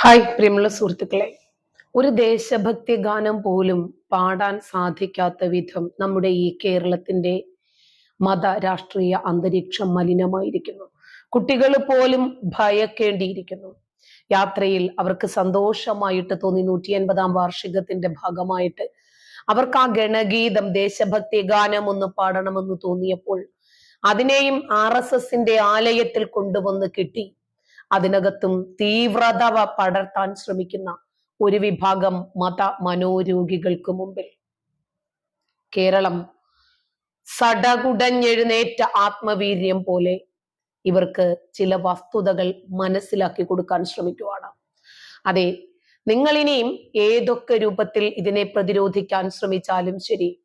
Hi പ്രിയമുള്ള സുഹൃത്തുക്കളെ. ഒരു ദേശഭക്തി ഗാനം പോലും പാടാൻ സാധിക്കാത്ത വിധം നമ്മുടെ ഈ കേരളത്തിന്റെ മത രാഷ്ട്രീയ അന്തരീക്ഷം മലിനമായിരിക്കുന്നു. കുട്ടികൾ പോലും ഭയക്കേണ്ടിയിരിക്കുന്നു. യാത്രയിൽ അവർക്ക് സന്തോഷമായിട്ട് തോന്നി നൂറ്റി അൻപതാം വാർഷികത്തിന്റെ ഭാഗമായിട്ട്. അവർക്ക് ആ ഗണഗീതം ദേശഭക്തി ഗാനം ഒന്ന് പാടണമെന്ന് തോന്നിയപ്പോൾ അതിനെയും ആർ എസ് എസിന്റെ ആലയത്തിൽ കൊണ്ടുവന്ന് കിട്ടി. അതിനകത്തും തീവ്രത പടർത്താൻ ശ്രമിക്കുന്ന ഒരു വിഭാഗം മത മനോരോഗികൾക്ക് മുമ്പിൽ. കേരളം സടകുടഞ്ഞെഴുന്നേറ്റ ആത്മവീര്യം പോലെ ഇവർക്ക് ചില വസ്തുതകൾ മനസ്സിലാക്കി കൊടുക്കാൻ ശ്രമിക്കുവാണ്. അതെ നിങ്ങൾ ഇനിയും ഏതൊക്കെ രൂപത്തിൽ ഇതിനെ പ്രതിരോധിക്കാൻ ശ്രമിച്ചാലും ശരി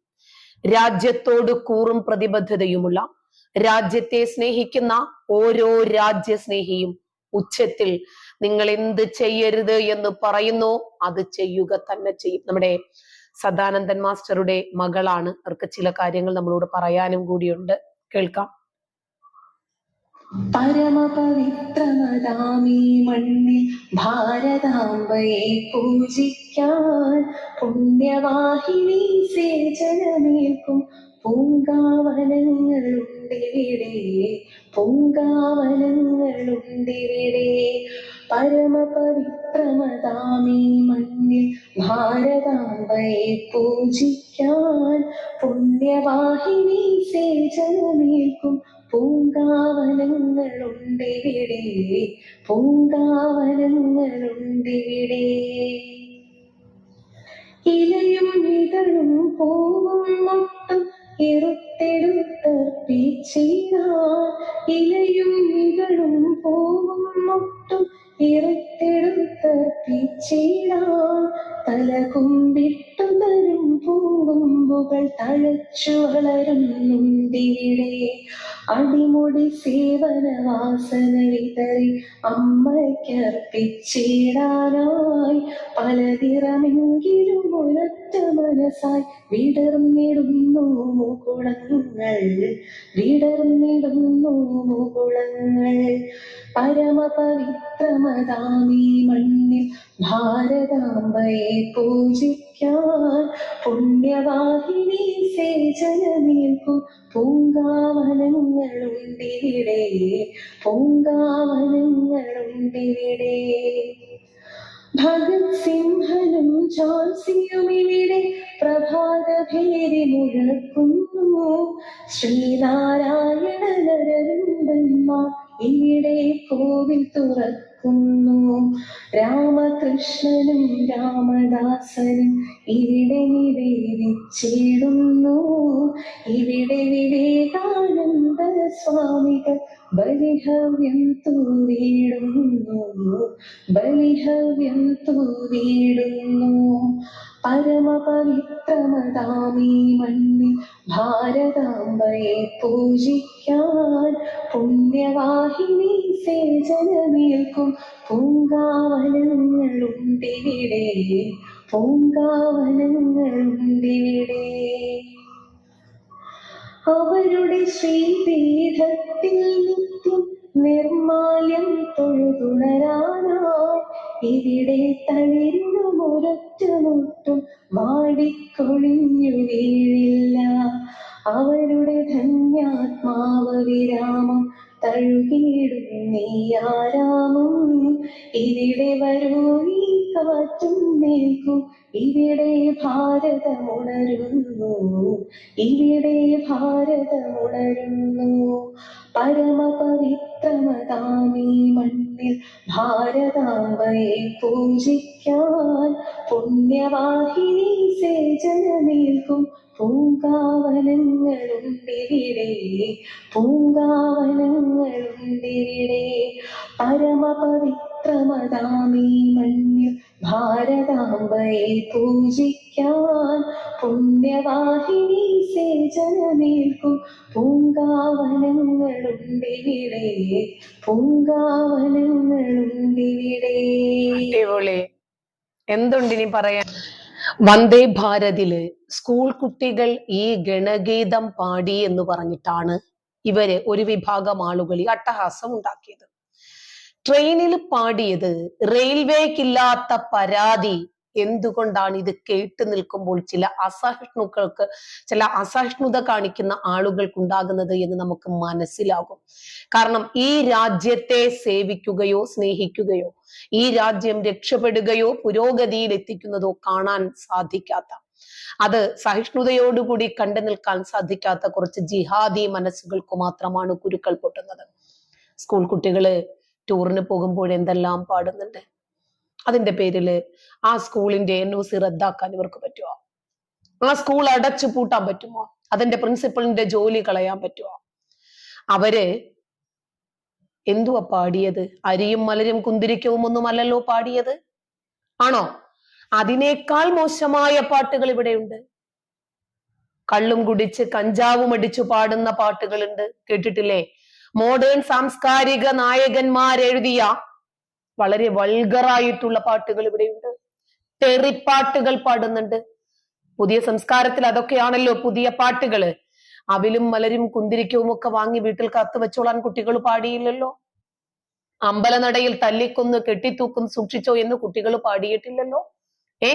രാജ്യത്തോട് കൂറും പ്രതിബദ്ധതയുമുള്ള രാജ്യത്തെ സ്നേഹിക്കുന്ന ഓരോ രാജ്യസ്നേഹിയും ഉച്ചത്തിൽ നിങ്ങൾ എന്ത് ചെയ്യരുത് എന്ന് പറയുന്നു അത് ചെയ്യുക തന്നെ ചെയ്യും. നമ്മുടെ സദാനന്ദൻ മാസ്റ്ററുടെ മകളാണ്. അവർക്ക് ചില കാര്യങ്ങൾ നമ്മളോട് പറയാനും കൂടിയുണ്ട്. കേൾക്കാം. പരമപവിത്രമതാമീ മണ്ണിൽ ഭാരതാംബയെ പൂജിക്കാൻ പുണ്യവാഹിനി സേചനമേൽക്കും. പൂങ്കാവനങ്ങളുണ്ടിവിടെ പൂങ്കാവനങ്ങളുണ്ടിവിടെ പരമപവിത്രമതാമീ മണ്ണിൽ ഭാരതാംബയെ പൂജിക്കാൻ പുണ്യവാഹിനി സേചനമേൽക്കും. പൂങ്കാവനങ്ങളുണ്ടിവിടെ പൂങ്കാവനങ്ങളുണ്ടിവിടെ ഇലയും ഇതളും പൂവും ഇലയും ഇതളും പൂവും മൊട്ടും ഇറുത്തെടുത്തർപ്പിച്ചിടാൻ തല കുമ്പിട്ടു തരും തഴച്ചു വളരുന്നുണ്ടിവിടെ അടിമുടി സേവന വാസന വിതറി അമ്മയ്ക്കർപ്പിച്ചിടാനായി. പലതിറമെങ്കിലും ഒരൊറ്റ മനസ്സായി. വിടർന്നിടുന്നു മുകുളങ്ങൾ. വിടർന്നിടുന്നു മുകുളങ്ങൾ. പരമപവിത്രമതാമീ മണ്ണിൽ ഭാരതാംബയെ പൂജിക്കാൻ പുണ്യവാഹിനി സേചനമേൽക്കും പൂങ്കാവനങ്ങളുണ്ടിവിടെ. പൂങ്കാവനങ്ങളുണ്ടിവിടെ. ഭഗത് സിംഹനും ജോൺസിയും ഇവിടെ പ്രഭാത ഭേരി മുഴക്കുന്നു. ശ്രീനാരായണ നരവിന്ദന്മാർ ഇവിടെ കോവിൽ തുറക്കുന്നു. രാമകൃഷ്ണനും രാമദാസനും ഇവിടെ നിവേദിച്ചിടുന്നു. ഇവിടെ വിവേകാനന്ദ സ്വാമികൾ ബലിഹവ്യം തൂവിടുന്നു ബലിഹവ്യം തൂവിടുന്നു പരമപവിത്രമതാമീ മണ്ണിൽ ഭാരതാംബയെ പൂജിക്കാൻ പുണ്യവാഹിനി സേചനമേൽക്കും പൂങ്കാവനങ്ങളുണ്ടിവിടെ. പൂങ്കാവനങ്ങളുണ്ടിവിടെ. അവരുടെ ശ്രീപീഠത്തിൽ നിത്യം നിർമാല്യം തൊഴുതുണരാനായി. ഇവിടെ തളിരിനും ഒരൊറ്റമൊട്ടും മുട്ടും വാടിക്കൊഴിഞ്ഞു വീഴില്ല. അവരുടെ ധന്യാത്മാവ് വിരാമം ഇവിടെ വരൂ ഈ കാറ്റും നിൽക്കൂ ഇവിടെ ഭാരതമുണരുന്നു ഇവിടെ ഭാരതമുണരുന്നു പരമപവിത്രമതാമീ മണ്ണിൽ ഭാരതാംബയെ പൂജിക്കാൻ പുണ്യവാഹിനി സേചനമേൽക്കും. പൂങ്കാവനങ്ങളുണ്ടിവിടെ. പൂങ്കാവനങ്ങളുണ്ടിവിടെ. പരമപവിത്രമതാമീ മണ്യ ഭാരതാംബയെ പൂജിക്കാൻ പുണ്യവാഹിനി സേചനമേൽക്കും. പൂങ്കാവനങ്ങളുണ്ടിവിടെ. പൂങ്കാവനങ്ങളുണ്ടിവിടെ. എന്തുണ്ടിനി പറയാൻ? വന്ദേ ഭാരതിൽ സ്കൂൾ കുട്ടികൾ ഈ ഗണഗീതം പാടി എന്ന് പറഞ്ഞിട്ടാണ് ഇവർ ഒരു വിഭാഗം ആളുകൾ ഈ അട്ടഹാസം ഉണ്ടാക്കിയത്. ട്രെയിനിൽ പാടിയത് റെയിൽവേക്കില്ലാത്ത പരാതി എന്തുകൊണ്ടാണ് ഇത് കേട്ടു നിൽക്കുമ്പോൾ ചില അസഹിഷ്ണുക്കൾക്ക് ചില അസഹിഷ്ണുത കാണിക്കുന്ന ആളുകൾക്ക് ഉണ്ടാകുന്നത് എന്ന് നമുക്ക് മനസ്സിലാകും. കാരണം ഈ രാജ്യത്തെ സേവിക്കുകയോ സ്നേഹിക്കുകയോ ഈ രാജ്യം രക്ഷപ്പെടുകയോ പുരോഗതിയിൽ എത്തിക്കുന്നതോ കാണാൻ സാധിക്കാത്ത അത് സഹിഷ്ണുതയോടുകൂടി കണ്ടു നിൽക്കാൻ സാധിക്കാത്ത കുറച്ച് ജിഹാദി മനസ്സുകൾക്ക് മാത്രമാണ് കുരുക്കൾ പൊട്ടുന്നത്. സ്കൂൾ കുട്ടികൾ ടൂറിന് പോകുമ്പോൾ എന്തെല്ലാം പാടുന്നുണ്ട്? അതിന്റെ പേരിൽ ആ സ്കൂളിന്റെ എൻ ഒ സി റദ്ദാക്കാൻ ഇവർക്ക് പറ്റുമോ ആ സ്കൂൾ അടച്ചു പൂട്ടാൻ പറ്റുമോ? അതിന്റെ പ്രിൻസിപ്പളിന്റെ ജോലി കളയാൻ പറ്റുമോ അവർ എന്തുവാ പാടിയത്? അരിയും മലരും കുന്തിരിക്കവും ഒന്നുമല്ലല്ലോ പാടിയത്? ആണോ? അതിനേക്കാൾ മോശമായ പാട്ടുകൾ ഇവിടെയുണ്ട്. കള്ളും കുടിച്ച് കഞ്ചാവും അടിച്ചു പാടുന്ന പാട്ടുകളുണ്ട്. കേട്ടിട്ടില്ലേ? മോഡേൺ സാംസ്കാരിക നായകന്മാരെഴുതിയ വളരെ വൾഗറായിട്ടുള്ള പാട്ടുകൾ ഇവിടെയുണ്ട്. തെറിപ്പാട്ടുകൾ പാടുന്നുണ്ട്. പുതിയ സംസ്കാരത്തിൽ അതൊക്കെയാണല്ലോ പുതിയ പാട്ടുകൾ. അവിലും മലരും കുന്തിരിക്കവും ഒക്കെ വാങ്ങി വീട്ടിൽ കത്ത് വെച്ചോളാൻ കുട്ടികൾ പാടിയില്ലല്ലോ. അമ്പലനടയിൽ തല്ലിക്കൊന്ന് കെട്ടിത്തൂക്കും സൂക്ഷിച്ചോ എന്ന് കുട്ടികൾ പാടിയിട്ടില്ലല്ലോ. ഏ?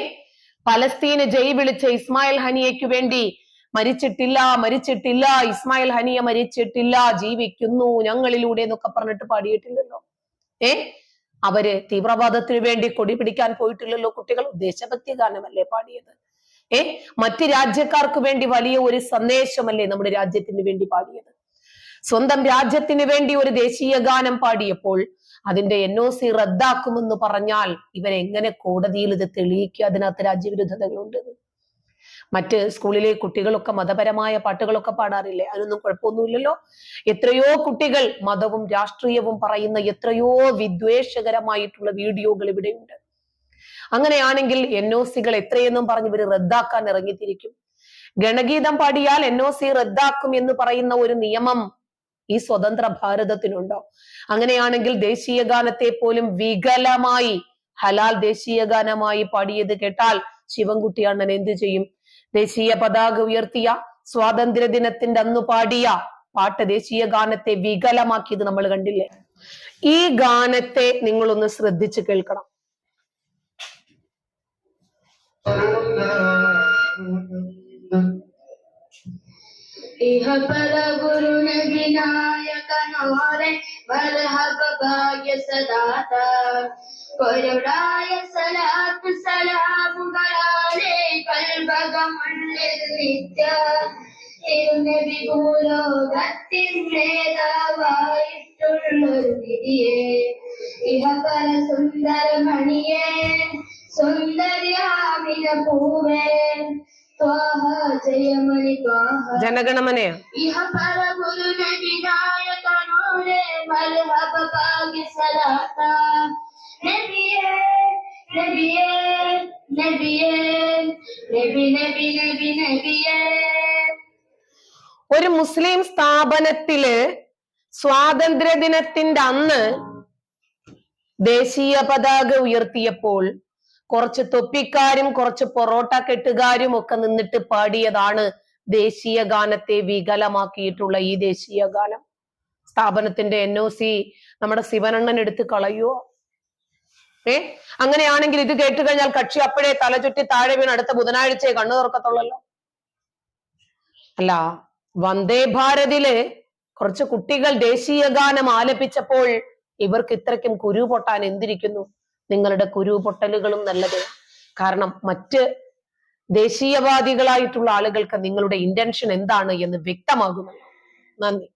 പലസ്തീന് ജയ് വിളിച്ച ഇസ്മായിൽ ഹനിയയ്ക്ക് വേണ്ടി മരിച്ചിട്ടില്ല മരിച്ചിട്ടില്ല ഇസ്മായിൽ ഹനിയ മരിച്ചിട്ടില്ല ജീവിക്കുന്നു ഞങ്ങളിലൂടെ എന്നൊക്കെ പറഞ്ഞിട്ട് പാടിയിട്ടില്ലല്ലോ. ഏ? അവർ തീവ്രവാദത്തിന് വേണ്ടി കൊടി പിടിക്കാൻ പോയിട്ടില്ലല്ലോ കുട്ടികൾ ദേശഭക്തി ഗാനമല്ലേ പാടിയത്? ഏ? മറ്റ് രാജ്യക്കാർക്ക് വേണ്ടി വലിയ ഒരു സന്ദേശമല്ലേ നമ്മുടെ രാജ്യത്തിന് വേണ്ടി പാടിയത്? സ്വന്തം രാജ്യത്തിന് വേണ്ടി ഒരു ദേശീയ ഗാനം പാടിയപ്പോൾ അതിന്റെ എൻ ഒ സി റദ്ദാക്കുമെന്ന് പറഞ്ഞാൽ ഇവരെങ്ങനെ കോടതിയിൽ ഇത് തെളിയിക്കുക? അതിനകത്ത് രാജ്യവിരുദ്ധതകളുണ്ട്. മറ്റ് സ്കൂളിലെ കുട്ടികളൊക്കെ മതപരമായ പാട്ടുകളൊക്കെ പാടാറില്ലേ? അതിനൊന്നും കുഴപ്പമൊന്നുമില്ലല്ലോ. എത്രയോ കുട്ടികൾ മതവും രാഷ്ട്രീയവും പറയുന്ന എത്രയോ വിദ്വേഷകരമായിട്ടുള്ള വീഡിയോകൾ ഇവിടെയുണ്ട്. അങ്ങനെയാണെങ്കിൽ എൻ ഒ സികൾ എത്രയെന്നും പറഞ്ഞ് ഇവർ റദ്ദാക്കാൻ ഇറങ്ങിത്തിരിക്കും. ഗണഗീതം പാടിയാൽ എൻ ഒ സി റദ്ദാക്കും എന്ന് പറയുന്ന ഒരു നിയമം ഈ സ്വതന്ത്ര ഭാരതത്തിനുണ്ടോ? അങ്ങനെയാണെങ്കിൽ ദേശീയ ഗാനത്തെ പോലും വികലമായി ഹലാൽ ദേശീയ ഗാനമായി പാടിയത് കേട്ടാൽ ശിവൻകുട്ടി അണ്ണൻ എന്ത് ചെയ്യും? ദേശീയ പതാക ഉയർത്തിയ സ്വാതന്ത്ര്യ ദിനത്തിന്റെ അന്ന് പാടിയ പാട്ട് ദേശീയ ഗാനത്തെ വികലമാക്കിയത് നമ്മൾ കണ്ടില്ലേ? ഈ ഗാനത്തെ നിങ്ങളൊന്ന് ശ്രദ്ധിച്ചു കേൾക്കണം. ഇഹ പല ഭാഗ്യ സദാത. കൊരുടായ സലാത്ത് സലാമുകളാലെ കൽഭകമുള്ളിൽ നിത്യ തിരുനബി ഭൂലോകത്തിൻ നേതാവായിട്ടുള്ളൊരു നിധിയെ ഇഹ പര സുന്ദരമണിയെ സുന്ദര്യാമിന പൂവേ ത്വാഹ ജയമണി ത്വാഹ ജനഗണമനയാ ഇഹ പരഗുരു വിനായകനോരെ മൽഹബ ഭാഗ്യ സലാത്ത നബിയേ നബിയേ നബിയേ നബി നബി നബി നബിയേ. ഒരു മുസ്ലിം സ്ഥാപനത്തിൽ സ്വാതന്ത്ര്യ ദിനത്തിന്റെ അന്ന് ദേശീയ പതാക ഉയർത്തിയപ്പോൾ കുറച്ച് തൊപ്പിക്കാരും കുറച്ച് പൊറോട്ട കെട്ടുകാരും ഒക്കെ നിന്നിട്ട് പാടിയതാണ് ദേശീയ ഗാനത്തെ വികലമാക്കിയിട്ടുള്ള ഈ ദേശീയ ഗാനം. സ്ഥാപനത്തിന്റെ എൻ ഒ സി നമ്മുടെ ശിവനണ്ണൻ എടുത്ത് കളയുവോ? ഏ? അങ്ങനെയാണെങ്കിൽ ഇത് കേട്ട് കഴിഞ്ഞാൽ കക്ഷി അപ്പോഴേ തലചുറ്റി താഴെ വീണ് അടുത്ത ബുധനാഴ്ചയെ കണ്ണു തുറക്കത്തുള്ളല്ലോ. അല്ല വന്ദേ ഭാരതിൽ കുറച്ച് കുട്ടികൾ ദേശീയ ഗാനം ആലപിച്ചപ്പോൾ ഇവർക്ക് ഇത്രയ്ക്കും കുരു പൊട്ടാൻ എന്തിരിക്കുന്നു? നിങ്ങളുടെ കുരു പൊട്ടലുകളും നല്ലത്. കാരണം മറ്റ് ദേശീയവാദികളായിട്ടുള്ള ആളുകൾക്ക് നിങ്ങളുടെ ഇന്റൻഷൻ എന്താണ് എന്ന് വ്യക്തമാകുമല്ലോ. നന്ദി.